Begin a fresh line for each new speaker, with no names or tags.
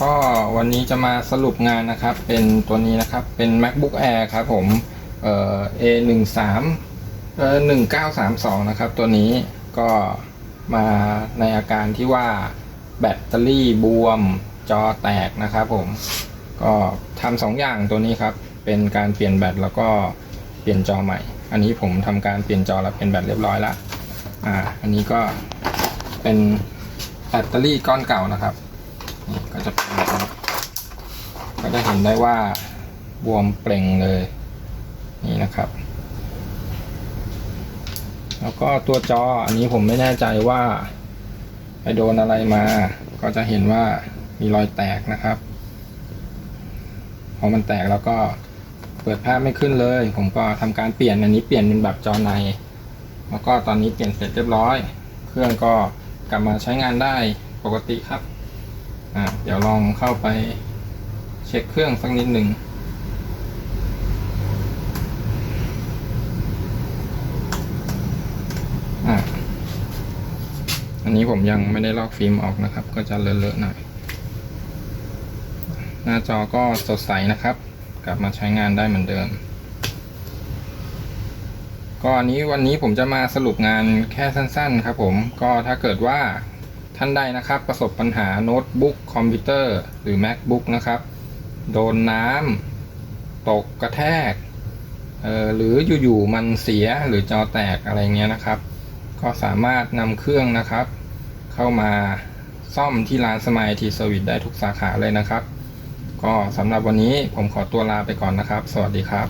ก็วันนี้จะมาสรุปงานนะครับ เป็นตัวนี้นะครับเป็น macbook air ครับผมเอ่อ a 1 3เอ่อ1932นะครับ ตัวนี้ก็มาในอาการที่ว่าแบตเตอรี่บวมจอแตกนะครับผมก็ทำสองอย่างตัวนี้ครับเป็นการเปลี่ยนแบตแล้วก็เปลี่ยนจอใหม่ อันนี้ผมทำการเปลี่ยนจอแล้วเปลี่ยนแบตเรียบร้อยแล้วอ่า อันนี้ก็เป็นแบตเตอรี่ก้อนเก่านะครับ ก็จะเป็นแบบนี้ก็จะเห็นได้ว่าบวมเปล่งเลย นี่นะครับ แล้วก็ตัวจออันนี้ผมไม่แน่ใจว่า ไปโดนอะไรมา ก็จะเห็นว่ามีรอยแตกนะครับ พอมันแตกแล้วก็เปิดภาพไม่ขึ้นเลย ผมก็ทำการเปลี่ยนอันนี้เปลี่ยนเป็นแบบจอใน แล้วก็ตอนนี้เปลี่ยนเสร็จเรียบร้อย เครื่องก็กลับมาใช้งานได้ปกติครับ เดี๋ยวลองเข้าไปเช็คเครื่องสักนิดหนึ่งอะอันนี้ผมยังไม่ได้ลอกฟิล์มออกนะครับ ก็จะเลอะๆหน่อย หน้าจอก็สดใสนะครับ กลับมาใช้งานได้เหมือนเดิม ก็อันนี้วันนี้ผมจะมาสรุปงานแค่สั้น ๆ ครับผม ก็ถ้าเกิดว่า ท่านใดนะครับ ประสบปัญหาโน้ตบุ๊กคอมพิวเตอร์หรือ macbook นะครับ โดนน้ำตกกระแทกหรืออยู่ๆมันเสียหรือจอแตกอะไรเงี้ยนะครับ ก็สามารถนำเครื่องนะครับ เข้ามาซ่อมที่ร้านสมายทีเซอร์วิสได้ทุกสาขาเลยนะครับ ก็สำหรับวันนี้ผมขอตัวลาไปก่อนนะครับ สวัสดีครับ